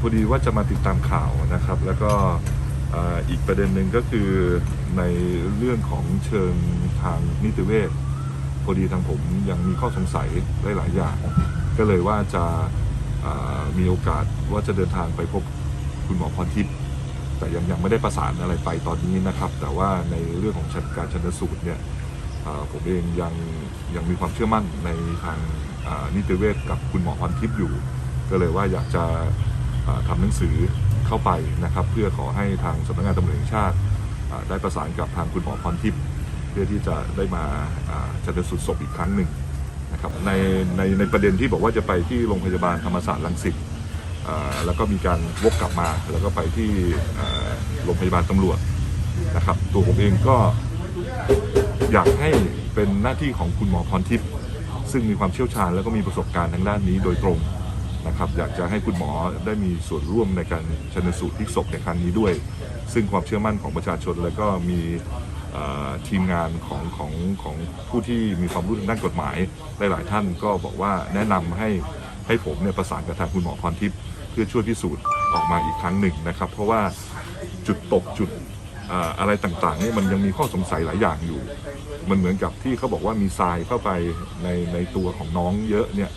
พอดีว่าจะมาติดตามข่าวนะครับ แล้วก็อีกประเด็นหนึ่งก็คือในเรื่องของเชิงทางนิติเวชพอดีทางผมยังมีข้อสงสัยหลายๆอย่าง ก็เลยว่าจะมีโอกาสว่าจะเดินทางไปพบคุณหมอพรทิพย์แต่ยังยังไม่ได้ประสานอะไรไปตอนนี้นะครับ แต่ว่าในเรื่องของการชันสูตรเนี่ยผมเองยังยังมีความเชื่อมั่นในทางนิติเวชกับคุณหมอพรทิพย์อยู่ ก็เลยว่าอยากจะ ทำหนังสือเข้าไปนะครับ เพื่อขอให้ทางสำนักงานตำรวจแห่งชาติได้ประสานกับทางคุณหมอพรทิพย์เพื่อที่จะได้มาชันสูตรศพอีกครั้งหนึ่งนะครับในในในประเด็นที่บอกว่าจะไปที่โรงพยาบาลธรรมศาสตร์รังสิตแล้วก็มีการวกกลับมาแล้วก็ไปที่โรงพยาบาลตำรวจนะครับ ตัวผมเองก็อยากให้เป็นหน้าที่ของคุณหมอพรทิพย์ซึ่งมีความเชี่ยวชาญแล้วก็มีประสบการณ์ทางด้านนี้โดยตรง นะครับอยากจะให้คุณหมอได้มีส่วนร่วมในการชันสูตรพลิกศพในครั้งนี้ด้วย ซึ่งความเชื่อมั่นของประชาชนแล้วก็มีทีมงานของของของผู้ที่มีความรู้ทางด้านกฎหมายหลาย ๆ ท่านก็บอกว่าแนะนำให้ให้ผมเนี่ยประสานกับทางคุณหมอพรทิพย์เพื่อช่วยพิสูจน์ออกมาอีกครั้งหนึ่งนะครับ เพราะว่าจุดตกจุดอะไรต่างๆนี่มันยังมีข้อสงสัยหลายอย่างอยู่ มันเหมือนกับที่เขาบอกว่ามีทรายเข้าไปในในตัวของน้องเยอะเนี่ย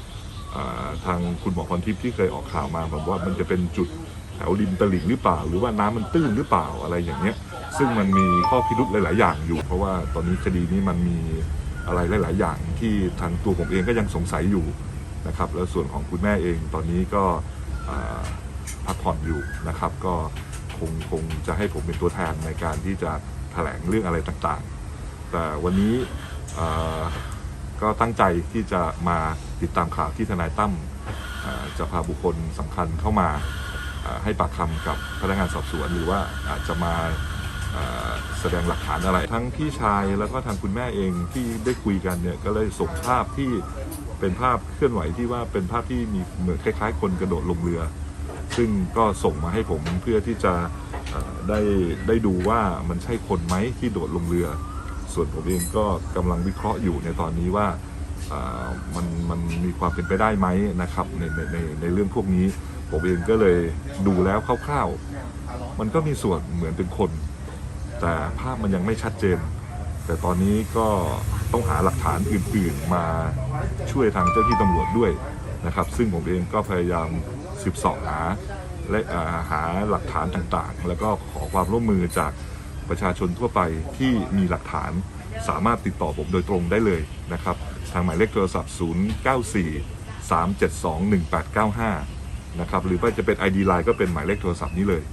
ทางคุณหมอพรทิพย์ที่เคยออกข่าวมาแบบว่ามันจะเป็นจุดแถวริมตลิ่งหรือเปล่า หรือว่าน้ำมันตื้นหรือเปล่าอะไรอย่างเงี้ย ซึ่งมันมีข้อพิรุธหลาย ๆ อย่างอยู่ เพราะว่าตอนนี้คดีนี้มันมีอะไรหลาย ๆ อย่างที่ทางตัวผมเองก็ยังสงสัยอยู่นะครับ แล้วส่วนของคุณแม่เองตอนนี้ก็พักผ่อนอยู่นะครับ ก็คงคงจะให้ผมเป็นตัวแทนในการที่จะแถลงเรื่องอะไรต่าง ๆ แต่วันนี้ ก็ตั้งใจที่จะมาติดตามข่าวที่ทนายตั้มจะพาบุคคลสำคัญเข้ามาให้ปากคำกับพนักงานสอบสวน หรือว่าอาจจะมาแสดงหลักฐานอะไร ทั้งพี่ชายแล้วก็ทางคุณแม่เองที่ได้คุยกันเนี่ยก็เลยส่งภาพที่เป็นภาพเคลื่อนไหวที่ว่าเป็นภาพที่มีเหมือนคล้าย ๆ คนกระโดดลงเรือ ซึ่งก็ส่งมาให้ผมเพื่อที่จะได้ได้ดูว่ามันใช่คนไหมที่โดดลงเรือ ส่วนผมเองก็กำลังวิเคราะห์อยู่ในตอนนี้ว่ามันมันมีความเป็นไปได้ไหมนะครับในในในในเรื่องพวกนี้ ผมเองก็เลยดูแล้วคร่าวๆ มันก็มีส่วนเหมือนเป็นคน แต่ภาพมันยังไม่ชัดเจน แต่ตอนนี้ก็ต้องหาหลักฐานอื่นๆมาช่วยทางเจ้าที่ตำรวจด้วยนะครับ ซึ่งผมเองก็พยายามสืบสอบหาและาหาหลักฐานต่างๆ แล้วก็ขอความร่วมมือจาก ประชาชนทั่วไปที่มีหลักฐานสามารถติดต่อผมโดยตรงได้เลยนะครับ ทางหมายเลขโทรศัพท์ 094 372 1895 นะครับ หรือว่าจะเป็น ID Line ก็เป็นหมายเลขโทรศัพท์นี้เลย